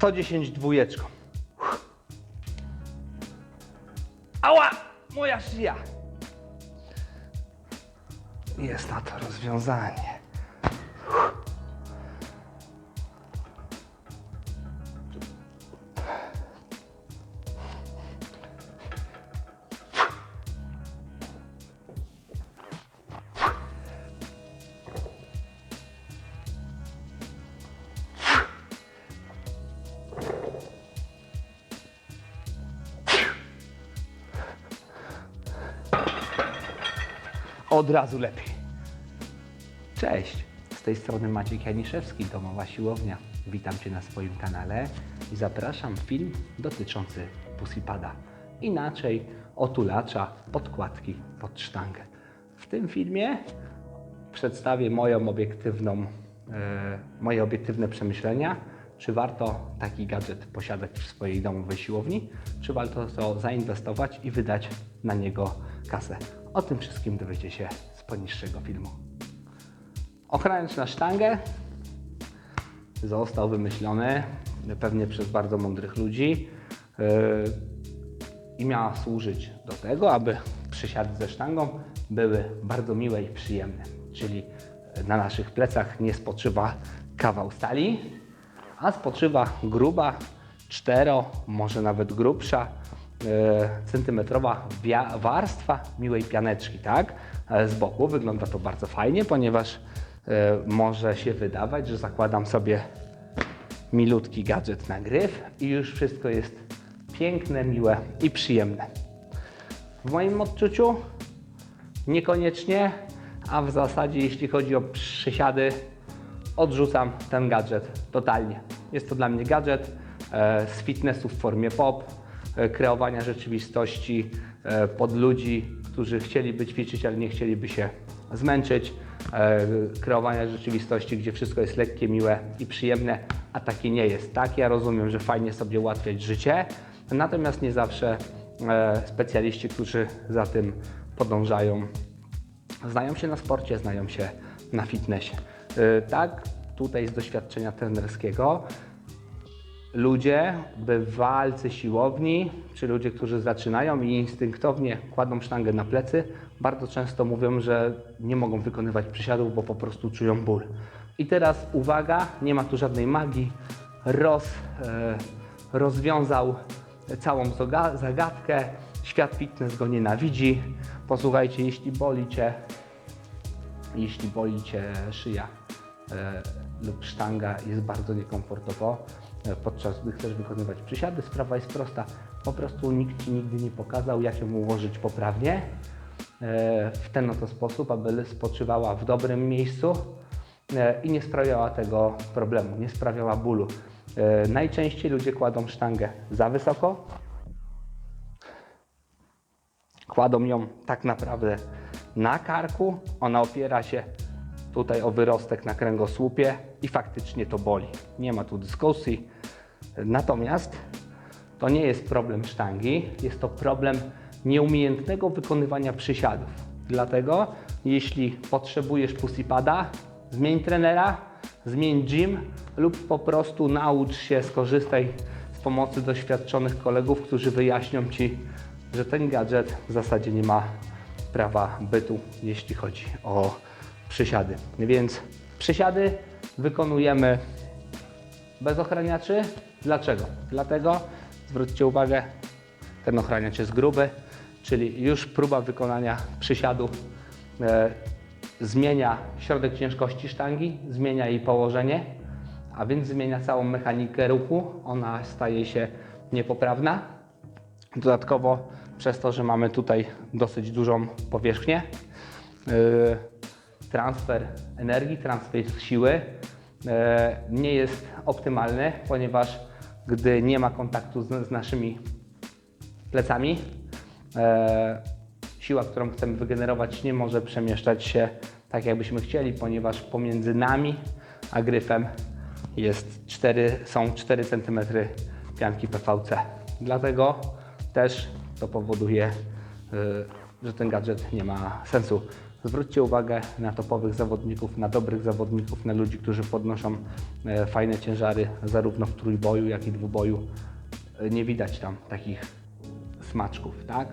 110 dwójeczką. Ała! Moja szyja! Jest na to rozwiązanie. Od razu lepiej. Cześć, z tej strony Maciek Janiszewski, Domowa Siłownia. Witam Cię na swoim kanale i zapraszam film dotyczący Pussypada. Inaczej otulacza podkładki pod sztangę. W tym filmie przedstawię moją obiektywną, e, moje obiektywne przemyślenia, czy warto taki gadżet posiadać w swojej domowej siłowni, czy warto to zainwestować i wydać na niego kasę. O tym wszystkim dowiecie się z poniższego filmu. Ochraniacz na sztangę został wymyślony pewnie przez bardzo mądrych ludzi yy, i miała służyć do tego, aby przysiady ze sztangą były bardzo miłe i przyjemne. Czyli na naszych plecach nie spoczywa kawał stali, a spoczywa gruba, cztero, może nawet grubsza, centymetrowa wia- warstwa miłej pianeczki, tak? E, Z boku wygląda to bardzo fajnie, ponieważ e, może się wydawać, że zakładam sobie milutki gadżet na gryf i już wszystko jest piękne, miłe i przyjemne. W moim odczuciu niekoniecznie, a w zasadzie jeśli chodzi o przysiady, odrzucam ten gadżet totalnie. Jest to dla mnie gadżet e, z fitnessu w formie pop, e, kreowania rzeczywistości e, pod ludzi, którzy chcieliby ćwiczyć, ale nie chcieliby się zmęczyć, e, kreowania rzeczywistości, gdzie wszystko jest lekkie, miłe i przyjemne, a takie nie jest. Tak, ja rozumiem, że fajnie sobie ułatwiać życie, natomiast nie zawsze e, specjaliści, którzy za tym podążają, znają się na sporcie, znają się na fitnessie. Tak, tutaj z doświadczenia trenerskiego ludzie, bywalcy siłowni, czy ludzie, którzy zaczynają i instynktownie kładą sztangę na plecy, bardzo często mówią, że nie mogą wykonywać przysiadów, bo po prostu czują ból. I teraz uwaga, nie ma tu żadnej magii. Roz, e, rozwiązał całą zagadkę. Świat fitness go nienawidzi. Posłuchajcie, jeśli boli Cię jeśli boli Cię szyja e, lub sztanga, jest bardzo niekomfortowo, podczas gdy chcesz wykonywać przysiady, sprawa jest prosta. Po prostu nikt Ci nigdy nie pokazał, jak ją ułożyć poprawnie e, w ten oto sposób, aby spoczywała w dobrym miejscu e, i nie sprawiała tego problemu, nie sprawiała bólu. E, Najczęściej ludzie kładą sztangę za wysoko, Kładą ją tak naprawdę na karku. Ona opiera się tutaj o wyrostek na kręgosłupie i faktycznie to boli. Nie ma tu dyskusji. Natomiast to nie jest problem sztangi, jest to problem nieumiejętnego wykonywania przysiadów. Dlatego, jeśli potrzebujesz pussypada, zmień trenera, zmień gym lub po prostu naucz się, skorzystaj z pomocy doświadczonych kolegów, którzy wyjaśnią Ci, że ten gadżet w zasadzie nie ma prawa bytu, jeśli chodzi o przysiady. Więc przysiady wykonujemy bez ochraniaczy. Dlaczego? Dlatego, zwróćcie uwagę, ten ochraniacz jest gruby, czyli już próba wykonania przysiadu e, zmienia środek ciężkości sztangi, zmienia jej położenie, a więc zmienia całą mechanikę ruchu. Ona staje się niepoprawna. Dodatkowo przez to, że mamy tutaj dosyć dużą powierzchnię, yy, transfer energii, transfer siły yy, nie jest optymalny, ponieważ gdy nie ma kontaktu z, naszymi plecami, yy, siła, którą chcemy wygenerować, nie może przemieszczać się tak, jakbyśmy chcieli, ponieważ pomiędzy nami a gryfem jest 4, są 4 cm pianki PVC. Dlatego też to powoduje, y, że ten gadżet nie ma sensu. Zwróćcie uwagę na topowych zawodników, na dobrych zawodników, na ludzi, którzy podnoszą e, fajne ciężary zarówno w trójboju, jak i dwuboju. E, Nie widać tam takich smaczków, tak?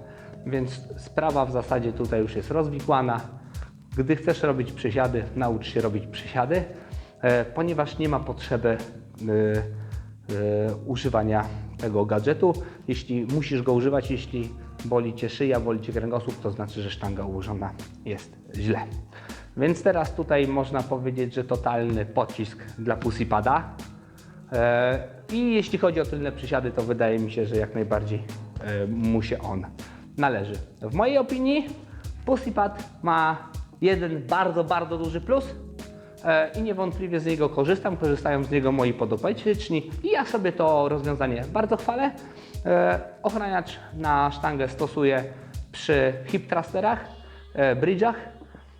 Więc sprawa w zasadzie tutaj już jest rozwikłana. Gdy chcesz robić przysiady, naucz się robić przysiady, e, ponieważ nie ma potrzeby używania tego gadżetu. Jeśli musisz go używać, jeśli boli Cię szyja, boli Cię kręgosłup, to znaczy, że sztanga ułożona jest źle. Więc teraz tutaj można powiedzieć, że totalny pocisk dla pussypada. E, I jeśli chodzi o tylne przysiady, to wydaje mi się, że jak najbardziej e, mu się on należy. W mojej opinii Pussypad ma jeden bardzo, bardzo duży plus e, i niewątpliwie z niego korzystam, korzystają z niego moi podopieczni i ja sobie to rozwiązanie bardzo chwalę. E, Ochraniacz na sztangę stosuję przy hip thrusterach, e, bridge'ach.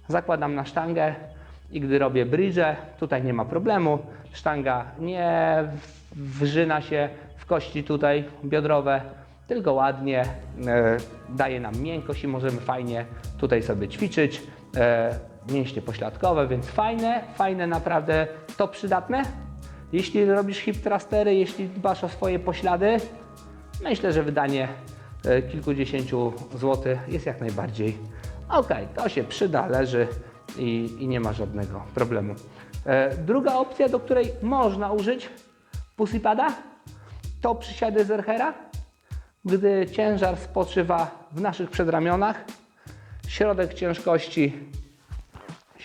Zakładam na sztangę i gdy robię bridge, tutaj nie ma problemu. Sztanga nie wrzyna się w kości tutaj biodrowe, tylko ładnie e, daje nam miękkość i możemy fajnie tutaj sobie ćwiczyć. Mięśnie pośladkowe, więc fajne, fajne naprawdę, to przydatne. Jeśli robisz hip thrustery, jeśli dbasz o swoje poślady, myślę, że wydanie e, kilkudziesięciu złotych jest jak najbardziej ok. To się przyda, leży i, i nie ma żadnego problemu. E, druga opcja, do której można użyć pussypada, to przysiady Zerchera. Gdy ciężar spoczywa w naszych przedramionach, środek ciężkości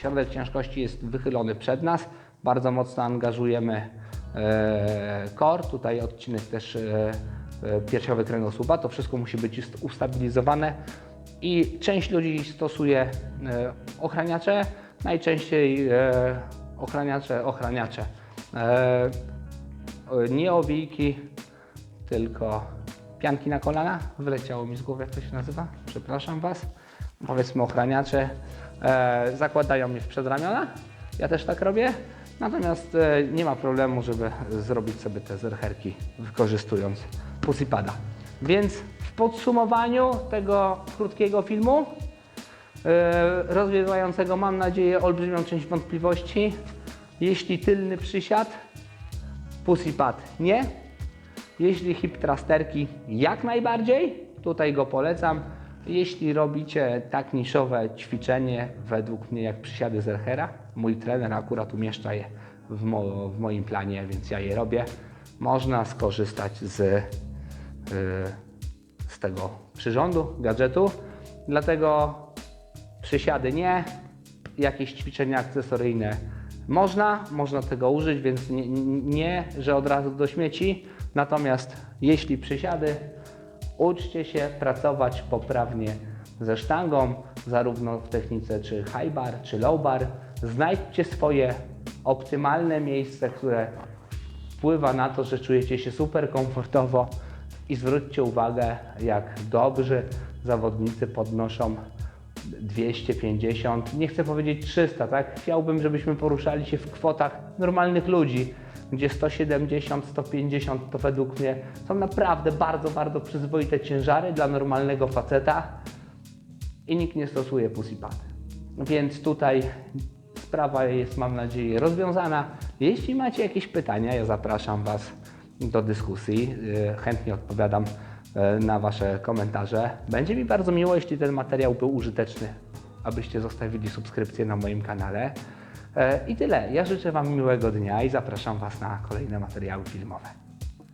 Środek ciężkości jest wychylony przed nas. Bardzo mocno angażujemy kor, tutaj odcinek też e, e, piersiowy kręgosłupa. To wszystko musi być ust- ustabilizowane i część ludzi stosuje e, ochraniacze, najczęściej e, ochraniacze, ochraniacze. E, e, nie owijki, tylko pianki na kolana. Wyleciało mi z głowy, jak to się nazywa. Przepraszam Was. Powiedzmy ochraniacze. E, zakładają mnie w przedramiona. Ja też tak robię. Natomiast e, nie ma problemu, żeby zrobić sobie te zercherki wykorzystując pussypada. Więc w podsumowaniu tego krótkiego filmu e, rozwiewającego mam nadzieję olbrzymią część wątpliwości. Jeśli tylny przysiad, pussypad nie. Jeśli hip thrusterki, jak najbardziej. Tutaj go polecam. Jeśli robicie tak niszowe ćwiczenie, według mnie jak przysiady Zerchera, mój trener akurat umieszcza je w, mo w moim planie, więc ja je robię, można skorzystać z, yy, z tego przyrządu, gadżetu. Dlatego przysiady nie, jakieś ćwiczenia akcesoryjne można, można tego użyć, więc nie, nie, że od razu do śmieci. Natomiast jeśli przysiady, uczcie się pracować poprawnie ze sztangą, zarówno w technice czy high bar, czy low bar. Znajdźcie swoje optymalne miejsce, które wpływa na to, że czujecie się super komfortowo i zwróćcie uwagę, jak dobrzy zawodnicy podnoszą 250, nie chcę powiedzieć 300, tak? Chciałbym, żebyśmy poruszali się w kwotach normalnych ludzi, gdzie 170, 150 to według mnie są naprawdę bardzo, bardzo przyzwoite ciężary dla normalnego faceta i nikt nie stosuje pussypady. Więc tutaj sprawa jest, mam nadzieję, rozwiązana. Jeśli macie jakieś pytania, ja zapraszam Was do dyskusji. Yy, Chętnie odpowiadam na Wasze komentarze. Będzie mi bardzo miło, jeśli ten materiał był użyteczny, abyście zostawili subskrypcję na moim kanale. Yy, I tyle. Ja życzę Wam miłego dnia i zapraszam Was na kolejne materiały filmowe.